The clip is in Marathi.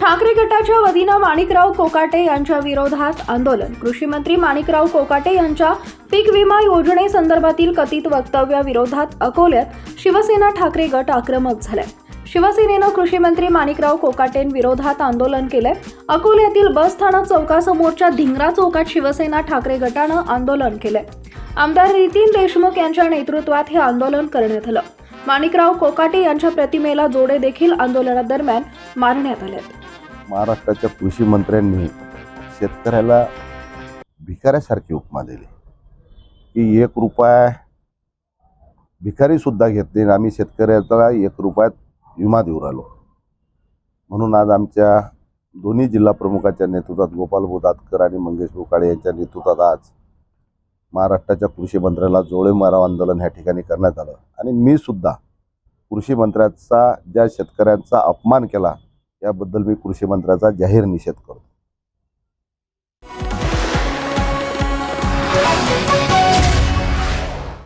ठाकरे गटाच्या वतीनं माणिकराव कोकाटे यांच्या विरोधात आंदोलन. कृषी मंत्री माणिकराव कोकाटे यांच्या पीक विमा योजनेसंदर्भातील कथित वक्तव्याविरोधात अकोल्यात शिवसेना ठाकरे गट आक्रमक झालाय. शिवसेनेनं कृषी मंत्री माणिकराव कोकाटेंविरोधात आंदोलन केलंय. अकोल्यातील बस स्थानक चौकासमोरच्या धिंगरा चौकात शिवसेना ठाकरे गटानं आंदोलन केलंय. आमदार नितीन देशमुख यांच्या नेतृत्वात हे आंदोलन करण्यात आलं. माणिकराव कोकाटे यांच्या प्रतिमेला जोडे देखील आंदोलनादरम्यान मारण्यात आलेत महाराष्ट्राच्या कृषी मंत्र्यांनी शेतकऱ्याला भिकाऱ्यासारखी उपमा दिली. की एक रुपया भिकारीसुद्धा घेत नाही आणि आम्ही शेतकऱ्याचा एक रुपयात विमा देऊ राहिलो म्हणून आज आमच्या दोन्ही जिल्हा प्रमुखाच्या नेतृत्वात गोपाल बोदातकर आणि मंगेश बोकाळे यांच्या नेतृत्वात आज महाराष्ट्राच्या कृषी मंत्र्याला जोळे माराव आंदोलन ह्या ठिकाणी करण्यात आलं. आणि मी सुद्धा कृषी मंत्र्याचा ज्या शेतकऱ्यांचा अपमान केला याबद्दल मी कृषी मंत्र्याचा जाहीर निषेध करतो.